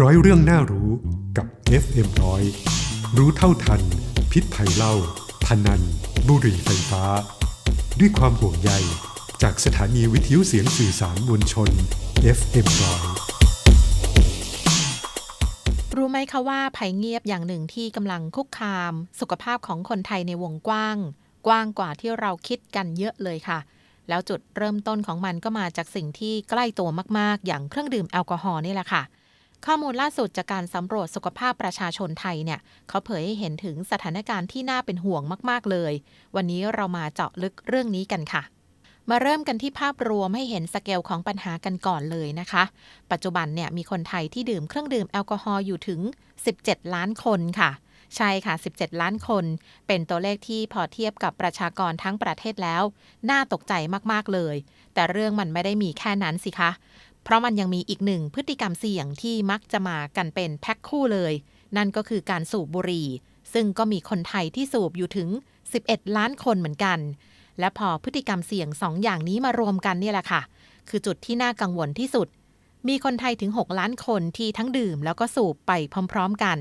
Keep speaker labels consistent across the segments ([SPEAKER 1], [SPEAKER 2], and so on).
[SPEAKER 1] ร้อยเรื่องน่ารู้กับ FM ร้อยรู้เท่าทัน พิษภัยเล้าพนัน บุหรี่ไฟฟ้า ด้วยความห่วงใยจากสถานีวิทยุเสียงสื่อสารมวลชน FM ร้อย
[SPEAKER 2] รู้ไหมคะว่าภัยเงียบอย่างหนึ่งที่กำลังคุกคาม สุขภาพของคนไทยในวงกว้าง กว้างกว่าที่เราคิดกันเยอะเลยค่ะ แล้วจุดเริ่มต้นของมันก็มาจากสิ่งที่ใกล้ตัวมาก ๆ อย่างเครื่องดื่มแอลกอฮอล์นี่แหละค่ะ ข้อมูลล่าสุดจากการสำรวจสุขภาพประชาชนไทยเนี่ยเขาเผยให้เห็นถึงสถานการณ์ที่น่าเป็นห่วงมาก ๆ เลย วันนี้เรามาเจาะลึกเรื่องนี้กันค่ะมาเริ่มกันที่ภาพรวมให้เห็นสเกลของปัญหากันก่อนเลยนะคะ ปัจจุบันเนี่ยมีคนไทยที่ดื่มเครื่องดื่มแอลกอฮอล์อยู่ถึง 17 ล้านคนค่ะ ใช่ค่ะ 17 ล้านคน เป็นตัวเลขที่พอเทียบกับประชากรทั้งประเทศแล้ว น่าตกใจมาก ๆ เลย แต่เรื่องมันไม่ได้มีแค่นั้นสิคะ เพราะมันยังมีอีกหนึ่งพฤติกรรมเสี่ยงที่มักจะมากันเป็นแพ็คคู่เลย นั่นก็คือการสูบบุหรี่ ซึ่งก็มีคนไทยที่สูบอยู่ถึง 11 ล้านคนเหมือนกัน และพอพฤติกรรมเสี่ยงสองอย่างนี้มารวมกันนี่แหละค่ะ คือจุดที่น่ากังวลที่สุด มีคนไทยถึง 6 ล้านคนที่ทั้งดื่มแล้วก็สูบไปพร้อม ๆ กัน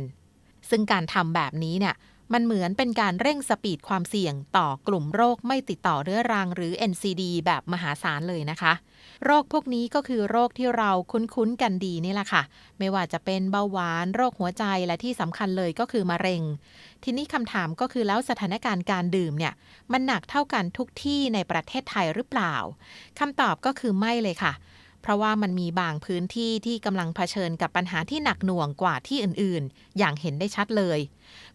[SPEAKER 2] ซึ่งการทำแบบนี้เนี่ยมันเหมือนเป็นการเร่งสปีดความเสี่ยงต่อกลุ่มโรคไม่ติดต่อเรื้อรังหรือ NCD แบบมหาศาลเลยนะคะ โรคพวกนี้ก็คือโรคที่เราคุ้นๆกันดีนี่แหละค่ะ ไม่ว่าจะเป็นเบาหวาน โรคหัวใจและที่สำคัญเลยก็คือมะเร็ง ทีนี้คำถามก็คือแล้วสถานการณ์การดื่มเนี่ย มันหนักเท่ากันทุกที่ในประเทศไทยหรือเปล่าคำตอบก็คือไม่เลยค่ะ เพราะว่ามันมีบางพื้นที่ที่กำลังเผชิญกับปัญหาที่หนักหน่วงกว่าที่อื่นๆ อย่างเห็นได้ชัดเลย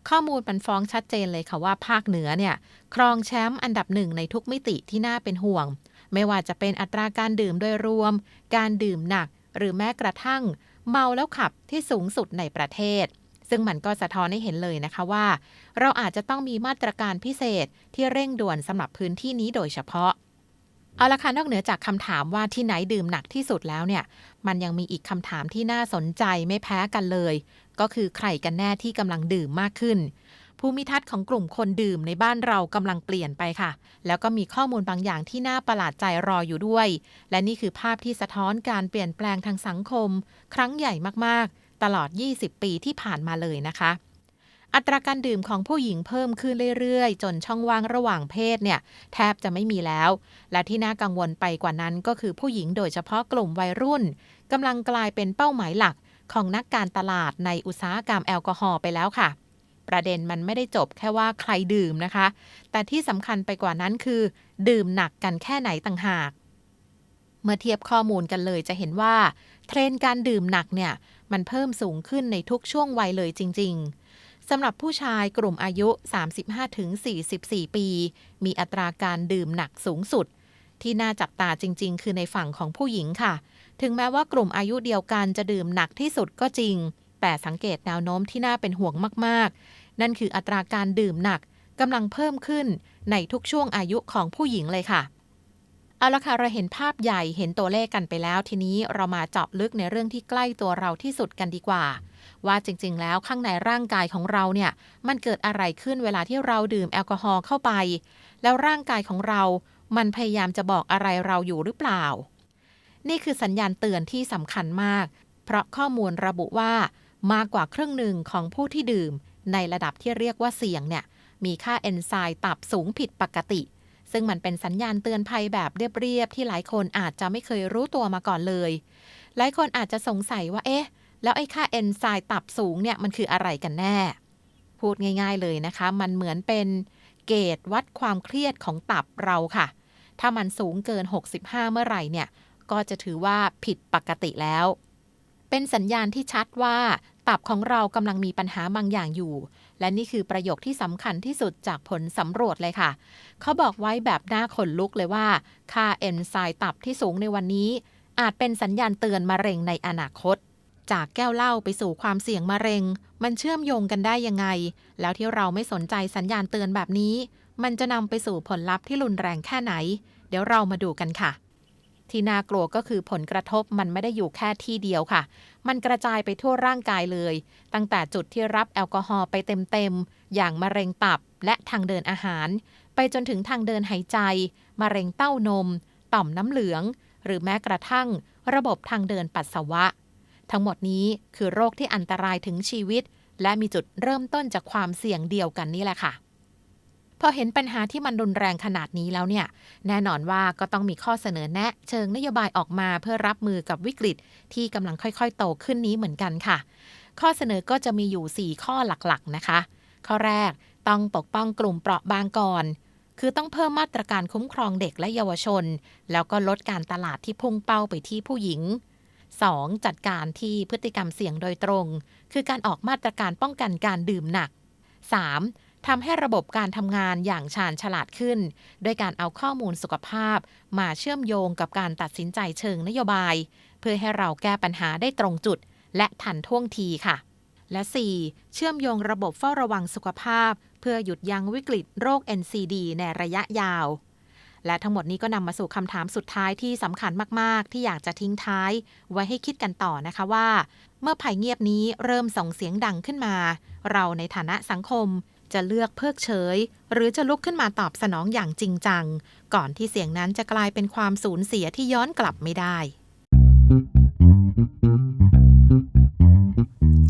[SPEAKER 2] ข้อมูลมันฟ้องชัดเจนเลยค่ะว่าภาคเหนือเนี่ยครองแชมป์อันดับหนึ่งในทุกมิติที่น่าเป็นห่วง ไม่ว่าจะเป็นอัตราการดื่มโดยรวม การดื่มหนัก หรือแม้กระทั่ง เมาแล้วขับที่สูงสุดในประเทศซึ่งมันก็สะท้อนให้เห็นเลยนะคะว่า เราอาจจะต้องมีมาตรการพิเศษที่เร่งด่วนสำหรับพื้นที่นี้โดยเฉพาะ เอาละค่ะนอกเหนือจากคำถามว่าที่ไหนดื่มหนักที่สุดแล้วเนี่ย มันยังมีอีกคำถามที่น่าสนใจไม่แพ้กันเลย ก็คือใครกันแน่ที่กำลังดื่มมากขึ้น ภูมิทัศน์ของกลุ่มคนดื่มในบ้านเรากำลังเปลี่ยนไปค่ะ แล้วก็มีข้อมูลบางอย่างที่น่าประหลาดใจรออยู่ด้วย และนี่คือภาพที่สะท้อนการเปลี่ยนแปลงทางสังคม ครั้งใหญ่มากๆ ตลอด 20 ปีที่ผ่านมาเลยนะคะ อัตราการดื่มของผู้หญิงเพิ่มขึ้นเรื่อยๆ จนช่องว่างระหว่างเพศเนี่ยแทบจะไม่มีแล้ว และที่น่ากังวลไปกว่านั้นก็คือผู้หญิงโดยเฉพาะกลุ่มวัยรุ่นกำลังกลายเป็นเป้าหมายหลักของนักการตลาดในอุตสาหกรรมแอลกอฮอล์ไปแล้วค่ะ ประเด็นมันไม่ได้จบแค่ว่าใครดื่มนะคะ แต่ที่สำคัญไปกว่านั้นคือ ดื่มหนักกันแค่ไหนต่างหาก เมื่อเทียบข้อมูลกันเลยจะเห็นว่า เทรนด์การดื่มหนักเนี่ยมันเพิ่มสูงขึ้นในทุกช่วงวัยเลยจริง ๆ สำหรับผู้ชายกลุ่มอายุ 35-44 ปี มีอัตราการดื่มหนักสูงสุด ที่น่าจับตาจริง ๆ คือในฝั่งของผู้หญิงค่ะ ถึงแม้ว่ากลุ่มอายุเดียวกันจะดื่มหนักที่สุดก็จริง แต่สังเกตแนวโน้มที่น่าเป็นห่วงมาก ๆ นั่นคืออัตราการดื่มหนักกำลังเพิ่มขึ้นในทุกช่วงอายุของผู้หญิงเลยค่ะ เอาละค่ะเราเห็นภาพใหญ่เห็นตัวเลขกันไปแล้ว ทีนี้เรามาเจาะลึกในเรื่องที่ใกล้ตัวเราที่สุดกันดีกว่า ว่าจริง ๆ แล้วข้างในร่างกายของเราเนี่ยมันเกิดอะไรขึ้นเวลาที่เราดื่มแอลกอฮอล์เข้าไป แล้วร่างกายของเรา มันพยายามจะบอกอะไรเราอยู่หรือเปล่า นี่คือสัญญาณเตือนที่สำคัญมาก เพราะข้อมูลระบุว่ามากกว่าครึ่งหนึ่งของผู้ที่ดื่ม ในระดับที่เรียกว่าเสี่ยงเนี่ยมีค่าเอนไซม์ตับสูงผิดปกติ ซึ่งมันเป็นสัญญาณเตือนภัยแบบเรียบๆที่หลายคนอาจจะไม่เคยรู้ตัวมาก่อนเลย หลายคนอาจจะสงสัยว่าเอ๊ะ แล้วไอ้ค่าเอนไซม์ตับสูงเนี่ยมันคืออะไรกันแน่ พูดง่าย ๆเลยนะคะ มันเหมือนเป็นเกจวัดความเครียดของตับเราค่ะ ถ้ามันสูงเกิน 65 เมื่อไหร่เนี่ย ก็จะถือว่าผิดปกติแล้ว เป็นสัญญาณที่ชัดว่า ตับของเรากำลังมีปัญหาบางอย่างอยู่ และนี่คือประโยคที่สำคัญที่สุดจากผลสำรวจเลยค่ะ เขาบอกไว้แบบหน้าขนลุกเลยว่า ค่าเอนไซม์ตับที่สูงในวันนี้ อาจเป็นสัญญาณเตือนมะเร็งในอนาคต จากแก้วเหล้าไปสู่ความเสี่ยงมะเร็ง มันเชื่อมโยงกันได้ยังไง แล้วที่เราไม่สนใจสัญญาณเตือนแบบนี้ มันจะนำไปสู่ผลลัพธ์ที่รุนแรงแค่ไหน เดี๋ยวเรามาดูกันค่ะ ที่น่ากลัวก็คือผลกระทบมันไม่ได้อยู่แค่ที่เดียวค่ะ มันกระจายไปทั่วร่างกายเลย ตั้งแต่จุดที่รับแอลกอฮอล์ไปเต็มๆ อย่างมะเร็งตับและทางเดินอาหาร ไปจนถึงทางเดินหายใจ มะเร็งเต้านม ต่อมน้ำเหลือง หรือแม้กระทั่ง ระบบทางเดินปัสสาวะ ทั้งหมดนี้คือโรคที่อันตรายถึงชีวิต และมีจุดเริ่มต้นจากความเสี่ยงเดียวกันนี่แหละค่ะ พอเห็นปัญหาที่มันรุนแรงขนาดนี้แล้วเนี่ย แน่นอนว่าก็ต้องมีข้อเสนอแนะ เชิงนโยบายออกมาเพื่อรับมือกับวิกฤต ที่กำลังค่อยๆ โตขึ้นนี้เหมือนกันค่ะ ข้อเสนอก็จะมีอยู่ 4 ข้อหลักๆนะคะ ข้อแรกต้องปกป้องกลุ่มเปราะบางก่อนคือต้องเพิ่มมาตรการคุ้มครองเด็กและเยาวชน แล้วก็ลดการตลาดที่พุ่งเป้าไปที่ผู้หญิง 2. จัดการที่พฤติกรรมเสี่ยงโดยตรง คือการออกมาตรการป้องกันการดื่มหนัก 3. ทำให้ระบบการทำงานอย่างชาญฉลาดขึ้น ด้วยการเอาข้อมูลสุขภาพ มาเชื่อมโยงกับการตัดสินใจเชิงนโยบาย เพื่อให้เราแก้ปัญหาได้ตรงจุด และทันท่วงทีค่ะ และ 4. เชื่อมโยงระบบเฝ้าระวังสุขภาพ เพื่อหยุดยั้งวิกฤตโรค NCD ในระยะยาว และทั้งหมดนี้ก็นำมาสู่คำถามสุดท้ายที่สำคัญมาก ๆ ที่อยากจะทิ้งท้าย ไว้ให้คิดกันต่อนะคะว่า เมื่อภัยเงียบนี้เริ่มส่งเสียงดังขึ้นมา เราในฐานะสังคม จะเลือกเพิกเฉย หรือจะลุกขึ้นมาตอบสนองอย่างจริงจัง ก่อนที่เสียงนั้นจะกลายเป็นความสูญเสียที่ย้อนกลับไม่ได้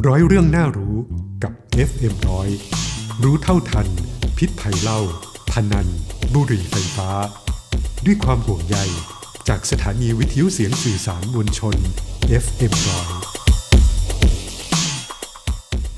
[SPEAKER 1] ร้อยเรื่องน่ารู้กับ FM ร้อยรู้เท่าทัน พิษภัยเล่า พนัน บุหรี่ไฟฟ้า ด้วยความห่วงใยจากสถานีวิทยุเสียงสื่อสารมวลชน FM ร้อย